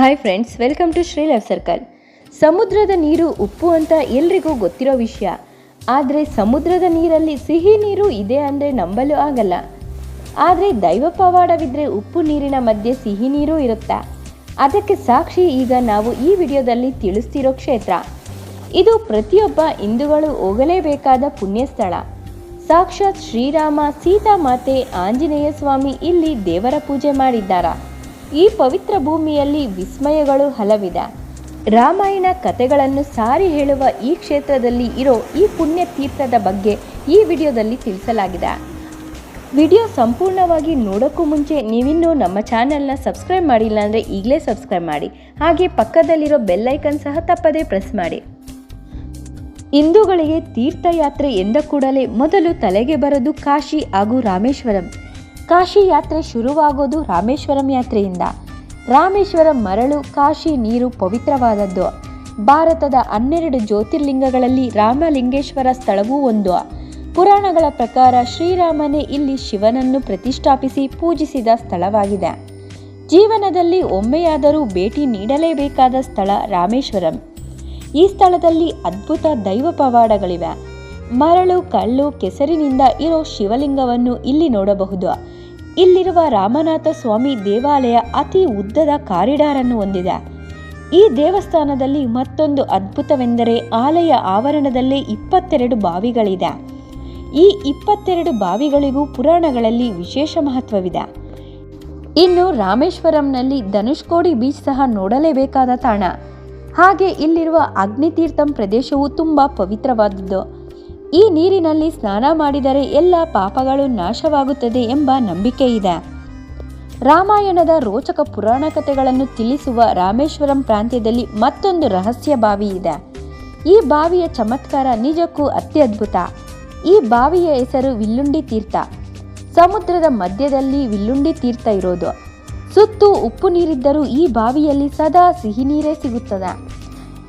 Hi friends welcome to Shri life circle ಸಮುದ್ರದ ನೀರು ಉಪ್ಪು ಅಂತ ಎಲ್ರಿಗೂ ಗೊತ್ತಿರೋ ವಿಷಯ. ಆದರೆ ಸಮುದ್ರದ ನೀರಲ್ಲಿ ಸಿಹಿ ನೀರು ಇದೆ ಅಂದರೆ ನಂಬಲು ಆಗಲ್ಲ. ಆದರೆ ದೈವ ಪವಾಡವಿದ್ದರೆ ಉಪ್ಪು ನೀರಿನ ಮಧ್ಯೆ ಸಿಹಿ ನೀರು ಇರುತ್ತಾ? ಅದಕ್ಕೆ ಸಾಕ್ಷಿ ಈಗ ನಾವು ಈ ವಿಡಿಯೋದಲ್ಲಿ ತಿಳಿಸ್ತಿರೋ ಕ್ಷೇತ್ರ. ಇದು ಪ್ರತಿಯೊಬ್ಬ ಹಿಂದೂಗಳು ಹೋಗಲೇಬೇಕಾದ ಪುಣ್ಯ ಸ್ಥಳ ಸಾಕ್ಷಾತ್ ಶ್ರೀರಾಮ ಸೀತಾಮಾತೆ ಆಂಜನೇಯ ಸ್ವಾಮಿ ಇಲ್ಲಿ ದೇವರ ಪೂಜೆ ಮಾಡಿದ್ದಾರ? ಈ ಪವಿತ್ರ ಭೂಮಿಯಲ್ಲಿ ವಿಸ್ಮಯಗಳು ಹಲವಿದೆ. ರಾಮಾಯಣ ಕಥೆಗಳನ್ನು ಸಾರಿ ಹೇಳುವ ಈ ಕ್ಷೇತ್ರದಲ್ಲಿ ಇರೋ ಈ ಪುಣ್ಯ ತೀರ್ಥದ ಬಗ್ಗೆ ಈ ವಿಡಿಯೋದಲ್ಲಿ ತಿಳಿಸಲಾಗಿದೆ. ವಿಡಿಯೋ ಸಂಪೂರ್ಣವಾಗಿ ನೋಡೋಕ್ಕೂ ಮುಂಚೆ ನೀವಿನ್ನೂ ನಮ್ಮ ಚಾನೆಲ್ನ ಸಬ್ಸ್ಕ್ರೈಬ್ ಮಾಡಿಲ್ಲ ಅಂದರೆ ಈಗಲೇ ಸಬ್ಸ್ಕ್ರೈಬ್ ಮಾಡಿ. ಹಾಗೆ ಪಕ್ಕದಲ್ಲಿರೋ ಬೆಲ್ಲೈಕನ್ ಸಹ ತಪ್ಪದೇ ಪ್ರೆಸ್ ಮಾಡಿ. ಹಿಂದೂಗಳಿಗೆ ತೀರ್ಥಯಾತ್ರೆ ಎಂದ ಕೂಡಲೇ ಮೊದಲು ತಲೆಗೆ ಬರೋದು ಕಾಶಿ ಹಾಗೂ ರಾಮೇಶ್ವರಂ. ಕಾಶಿ ಯಾತ್ರೆ ಶುರುವಾಗೋದು ರಾಮೇಶ್ವರಂ ಯಾತ್ರೆಯಿಂದ. ರಾಮೇಶ್ವರಂ ಮರಳು, ಕಾಶಿ ನೀರು ಪವಿತ್ರವಾದದ್ದು. ಭಾರತದ ಹನ್ನೆರಡು ಜ್ಯೋತಿರ್ಲಿಂಗಗಳಲ್ಲಿ ರಾಮಲಿಂಗೇಶ್ವರ ಸ್ಥಳವೂ ಒಂದು. ಪುರಾಣಗಳ ಪ್ರಕಾರ ಶ್ರೀರಾಮನೇ ಇಲ್ಲಿ ಶಿವನನ್ನು ಪ್ರತಿಷ್ಠಾಪಿಸಿ ಪೂಜಿಸಿದ ಸ್ಥಳವಾಗಿದೆ. ಜೀವನದಲ್ಲಿ ಒಮ್ಮೆಯಾದರೂ ಭೇಟಿ ನೀಡಲೇಬೇಕಾದ ಸ್ಥಳ ರಾಮೇಶ್ವರಂ. ಈ ಸ್ಥಳದಲ್ಲಿ ಅದ್ಭುತ ದೈವ ಪವಾಡಗಳಿವೆ. ಮರಳು, ಕಲ್ಲು, ಕೆಸರಿನಿಂದ ಇರೋ ಶಿವಲಿಂಗವನ್ನು ಇಲ್ಲಿ ನೋಡಬಹುದು. ಇಲ್ಲಿರುವ ರಾಮನಾಥ ಸ್ವಾಮಿ ದೇವಾಲಯ ಅತಿ ಉದ್ದದ ಕಾರಿಡಾರ್ ಅನ್ನು ಹೊಂದಿದೆ. ಈ ದೇವಸ್ಥಾನದಲ್ಲಿ ಮತ್ತೊಂದು ಅದ್ಭುತವೆಂದರೆ ಆಲಯ ಆವರಣದಲ್ಲಿ ಇಪ್ಪತ್ತೆರಡು ಬಾವಿಗಳಿದೆ. ಈ ಇಪ್ಪತ್ತೆರಡು ಬಾವಿಗಳಿಗೂ ಪುರಾಣಗಳಲ್ಲಿ ವಿಶೇಷ ಮಹತ್ವವಿದೆ. ಇನ್ನು ರಾಮೇಶ್ವರಂನಲ್ಲಿ ಧನುಷ್ಕೋಡಿ ಬೀಚ್ ಸಹ ನೋಡಲೇಬೇಕಾದ ತಾಣ. ಹಾಗೆ ಇಲ್ಲಿರುವ ಅಗ್ನಿತೀರ್ಥಂ ಪ್ರದೇಶವು ತುಂಬ ಪವಿತ್ರವಾದದ್ದು ಈ ನೀರಿನಲ್ಲಿ ಸ್ನಾನ ಮಾಡಿದರೆ ಎಲ್ಲ ಪಾಪಗಳು ನಾಶವಾಗುತ್ತದೆ ಎಂಬ ನಂಬಿಕೆ ಇದೆ. ರಾಮಾಯಣದ ರೋಚಕ ಪುರಾಣ ಕಥೆಗಳನ್ನು ತಿಳಿಸುವ ರಾಮೇಶ್ವರಂ ಪ್ರಾಂತ್ಯದಲ್ಲಿ ಮತ್ತೊಂದು ರಹಸ್ಯ ಬಾವಿ ಇದೆ. ಈ ಬಾವಿಯ ಚಮತ್ಕಾರ ನಿಜಕ್ಕೂ ಅತ್ಯದ್ಭುತ. ಈ ಬಾವಿಯ ಹೆಸರು ವಿಲ್ಲುಂಡಿ ತೀರ್ಥ. ಸಮುದ್ರದ ಮಧ್ಯದಲ್ಲಿ ವಿಲ್ಲುಂಡಿ ತೀರ್ಥ ಇರೋದು. ಸುತ್ತು ಉಪ್ಪು ನೀರಿದ್ದರೂ ಈ ಬಾವಿಯಲ್ಲಿ ಸದಾ ಸಿಹಿ ನೀರೇ ಸಿಗುತ್ತದೆ.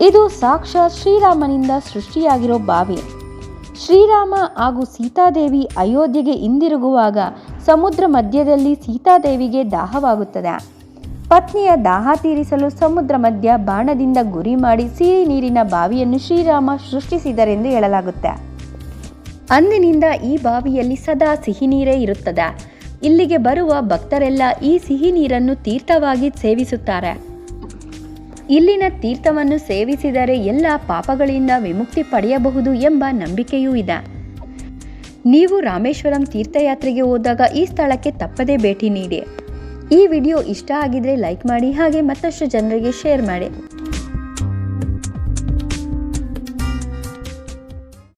ಇದು ಸಾಕ್ಷಾತ್ ಶ್ರೀರಾಮನಿಂದ ಸೃಷ್ಟಿಯಾಗಿರೋ ಬಾವಿ. ಶ್ರೀರಾಮ ಹಾಗೂ ಸೀತಾದೇವಿ ಅಯೋಧ್ಯೆಗೆ ಹಿಂದಿರುಗುವಾಗ ಸಮುದ್ರ ಮಧ್ಯದಲ್ಲಿ ಸೀತಾದೇವಿಗೆ ದಾಹವಾಗುತ್ತದೆ. ಪತ್ನಿಯ ದಾಹ ತೀರಿಸಲು ಸಮುದ್ರ ಮಧ್ಯ ಬಾಣದಿಂದ ಗುರಿ ಮಾಡಿ ಸಿಹಿ ನೀರಿನ ಬಾವಿಯನ್ನು ಶ್ರೀರಾಮ ಸೃಷ್ಟಿಸಿದರೆಂದು ಹೇಳಲಾಗುತ್ತೆ. ಅಂದಿನಿಂದ ಈ ಬಾವಿಯಲ್ಲಿ ಸದಾ ಸಿಹಿ ನೀರೇ ಇರುತ್ತದೆ. ಇಲ್ಲಿಗೆ ಬರುವ ಭಕ್ತರೆಲ್ಲ ಈ ಸಿಹಿ ನೀರನ್ನು ತೀರ್ಥವಾಗಿ ಸೇವಿಸುತ್ತಾರೆ. ಇಲ್ಲಿನ ತೀರ್ಥವನ್ನು ಸೇವಿಸಿದರೆ ಎಲ್ಲ ಪಾಪಗಳಿಂದ ವಿಮುಕ್ತಿ ಪಡೆಯಬಹುದು ಎಂಬ ನಂಬಿಕೆಯೂ ಇದೆ. ನೀವು ರಾಮೇಶ್ವರಂ ತೀರ್ಥಯಾತ್ರೆಗೆ ಹೋದಾಗ ಈ ಸ್ಥಳಕ್ಕೆ ತಪ್ಪದೇ ಭೇಟಿ ನೀಡಿ. ಈ ವಿಡಿಯೋ ಇಷ್ಟ ಆಗಿದ್ರೆ ಲೈಕ್ ಮಾಡಿ ಹಾಗೆ ಮತ್ತಷ್ಟು ಜನರಿಗೆ ಶೇರ್ ಮಾಡಿ.